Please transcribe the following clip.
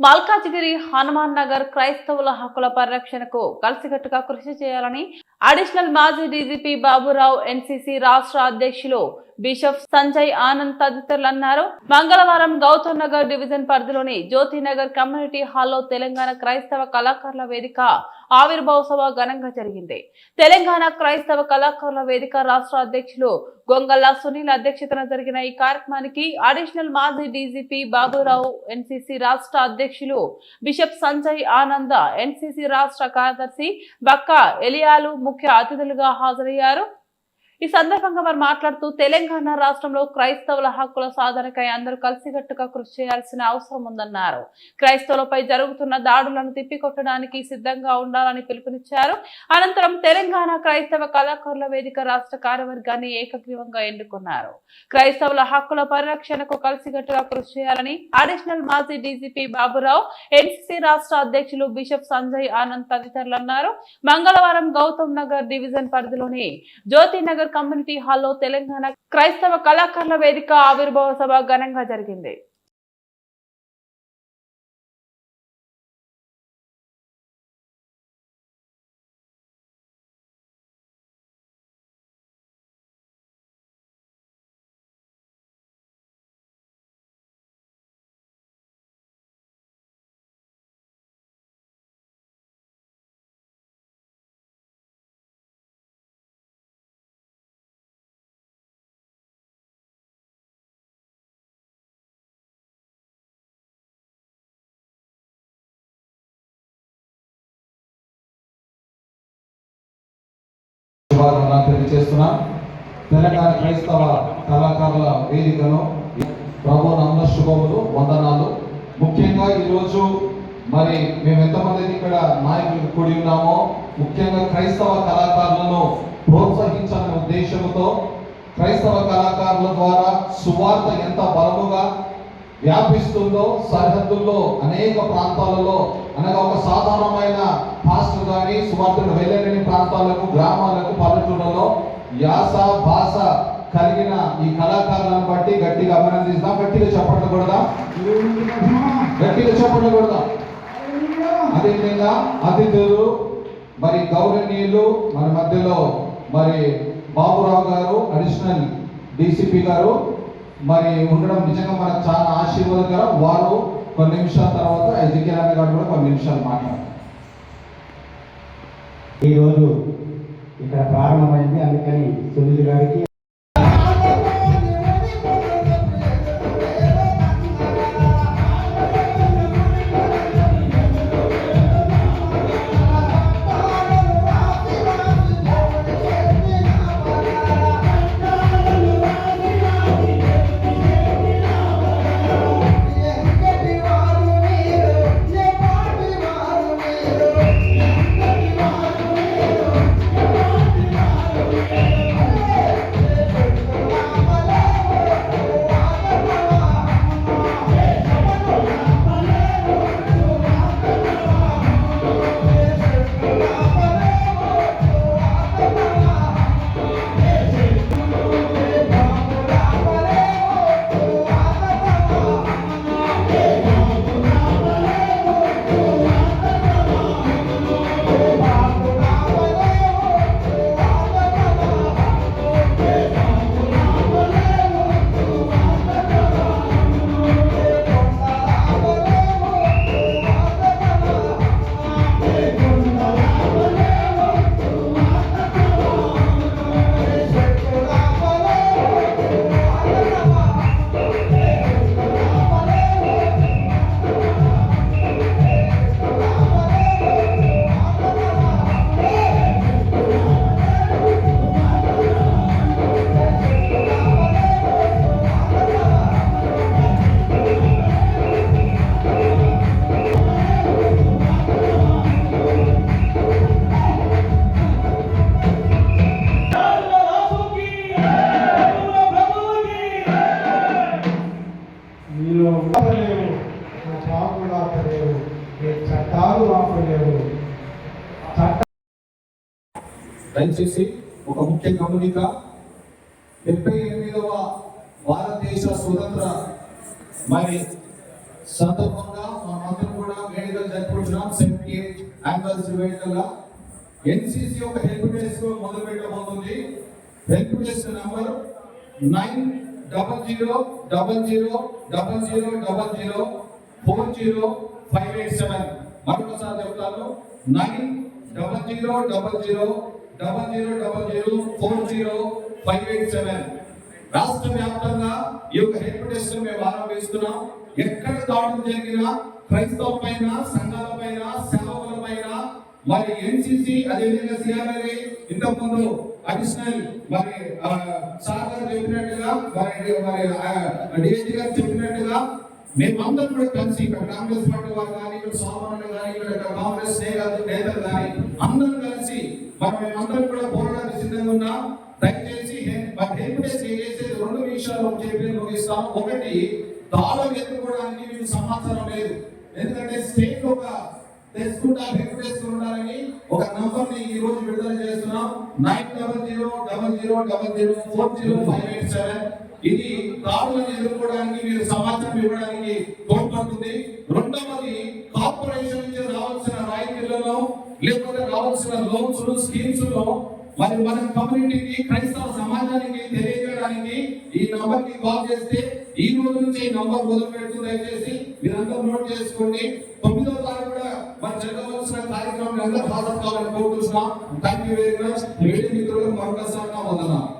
మల్కాజ్గిరి హనుమాన్ నగర్ క్రైస్తవుల హక్కుల పరిరక్షణకు కలిసికట్టుగా కృషి చేయాలని అడిషనల్ మాజీ డీజీపీ బాబురావు ఎన్సీసీ రాష్ట్ర అధ్యక్షులు బిషప్ సంజయ్ ఆనంద్ తదితరులు అన్నారు మంగళవారం గౌతమ్ నగర్ డివిజన్ పరిధిలోని జ్యోతినగర్ కమ్యూనిటీ హాల్లో తెలంగాణ క్రైస్తవ కళాకారుల వేదిక ఆవిర్భావ సభ ఘనంగా జరిగింది. తెలంగాణ క్రైస్తవ కళాకారుల వేదిక రాష్ట్ర అధ్యక్షులు గొంగల్లా సునీల్ అధ్యక్షతన జరిగిన ఈ కార్యక్రమానికి అడిషనల్ మాజీ డీజీపీ బాబురావు ఎన్సీసీ రాష్ట్ర అధ్యక్షులు బిషప్ సంజయ్ ఆనంద ఎన్సీసీ రాష్ట్ర కార్యదర్శి బక్క ఎలియాలు ముఖ్య అతిథులుగా హాజరయ్యారు. ఈ సందర్భంగా వారు మాట్లాడుతూ తెలంగాణ రాష్ట్రంలో క్రైస్తవుల హక్కుల సాధనకై అందరూ కలిసికట్టుగా కృషి చేయాల్సిన అవసరం ఉందన్నారు. క్రైస్తవులపై జరుగుతున్న దాడులను తిప్పికొట్టడానికి సిద్ధంగా ఉండాలని పిలుపునిచ్చారు. అనంతరం తెలంగాణ క్రైస్తవ కళాకారుల వేదిక రాష్ట్ర కార్యవర్గాన్ని ఏకగ్రీవంగా ఎన్నుకున్నారు. క్రైస్తవుల హక్కుల పరిరక్షణకు కలిసికట్టుగా కృషి చేయాలని అడిషనల్ మాజీ డీజీపీ బాబురావు ఎన్సీసీ రాష్ట్ర అధ్యక్షులు బిషప్ సంజయ్ ఆనంద్ తదితరులు అన్నారు మంగళవారం గౌతమ్ నగర్ డివిజన్ పరిధిలోని జ్యోతి నగర్ కమ్యూనిటీ హాల్లో తెలంగాణ క్రైస్తవ కళాకారుల వేదిక ఆవిర్భావ సభ ఘనంగా జరిగింది. శుభాకాంక్షలు తెలియజేస్తున్నా తెలంగాణ క్రైస్తవ కళాకారుల వేదికను ప్రభు నంద శుభములు వందనాలు. ముఖ్యంగా ఈరోజు మరి మేము ఎంతమంది ఇక్కడ నాయకులు కూడి ఉన్నామో ముఖ్యంగా క్రైస్తవ కళాకారులను ప్రోత్సహించాలనే ఉద్దేశంతో క్రైస్తవ కళాకారుల ద్వారా సువార్త ఎంత బలముగా వ్యాపిస్తుందో సరిహద్దుల్లో అనేక ప్రాంతాలలో అనగా ఒక సాధారణమైన పాస్టర్ కానీ సువార్తను వెళ్ళలేని ప్రాంతాలకు గ్రామాలకు పల్లెటూళ్ళలో యాస భాష కలిగిన ఈ కళాకారులను బట్టి గట్టిగా అభినందిస్తాం. గట్టిగా చప్పట్లు కొడదాం? గట్టిగా చప్పట్లు కొడదాం? అదేవిధంగా అతిథులు మరి గౌరవనీయులు మన మధ్యలో మరి బాబురావు గారు అడిషనల్ డీసీపీ గారు మరి ఉండడం నిజంగా మనకు చాలా ఆశీర్వాదకరం. వారు కొన్ని నిమిషాల తర్వాత ఎజుకేల్ అన్న గారు కూడా కొన్ని నిమిషాలు మాట్లాడతారు. ఈరోజు ఇక్కడ ప్రారంభమైంది. అందుకని సునీల్ గారికి దయచేసి ఒక ముఖ్య గమనిక డెబ్బై ఎనిమిదవ భారతదేశ స్వతంత్ర మరి సందర్భంగా మనమందరం యానివర్సరీ వేడుకల ఎన్సిసి ఒక హెల్ప్ డెస్క్ మొదలు పెట్టబోతుంది. Help desk number nine double zero double zero double zero double zero four zero five eight seven. మరొకసారి చెప్తాను. Nine double zero double zero double zero double zero four zero five eight seven రాష్ట్ర వ్యాప్తంగా ఈ యొక్క help desk మేము ఆరంభిస్తున్నాం. ఎక్కడ దాడులు జరిగినా క్రైస్తవ పైన సంఘాల పైన సేవకుల పైన మరి ఎన్సిసి అదేవిధంగా సిఆర్ఐ ఇంతకుముందు అడిషనల్ మరి సార్ గారు చెప్పినట్టుగా మరి మరి డిఎస్జీ గారు చెప్పినట్టుగా మేమందరం కూడా కలిసి ఇక్కడ కాంగ్రెస్ పార్టీ వారు కానీ ఇక్కడ సోమరణ కానీ ఇక్కడ కాంగ్రెస్ నేతలు కానీ అందరం కలిసి మరి మేమందరం కూడా పోరాటానికి సిద్ధంగా ఉన్నాం. దయచేసి హె- మరి చేసేది రెండు విషయాలు చెప్పి ముగిస్తాం. ఒకటి తాళం ఎత్తుకోవడానికి మీకు సమాచారం లేదు. ఎందుకంటే స్టేట్ ఒక తెలుసుకుంటా హెల్ప్ ఉండాలని ఒక నంబర్ని ఈ రోజు విడుదల చేస్తున్నాం. Nine double zero double zero double zero four zero five eight seven. ఇది దాడులను ఎదుర్కోవడానికి మీరు సమాచారం ఇవ్వడానికి తోడ్పడుతుంది. రెండవది కార్పొరేషన్ నుంచి రావాల్సిన రాయితీలలో లేకపోతే రావాల్సిన లోన్స్ స్కీమ్స్లో మరి మన కమ్యూనిటీకి క్రైస్తవ సమాజానికి తెలియజేయడానికి ఈ నంబర్ని కాల్ చేస్తే ఈ రోజు నుంచి ఈ నంబర్ మొదలు పెడుతుంది దయచేసి మీరందరూ నోట్ చేసుకోండి. తొమ్మిదో తారీఖు కూడా మరి జరగవలసిన కార్యక్రమం అందరూ హాజరు కావాలని కోరుకుంటున్నాం. థ్యాంక్ యూ వెరీ మచ్ వేడి మిత్రులకు మరొకసారి వందనాలు.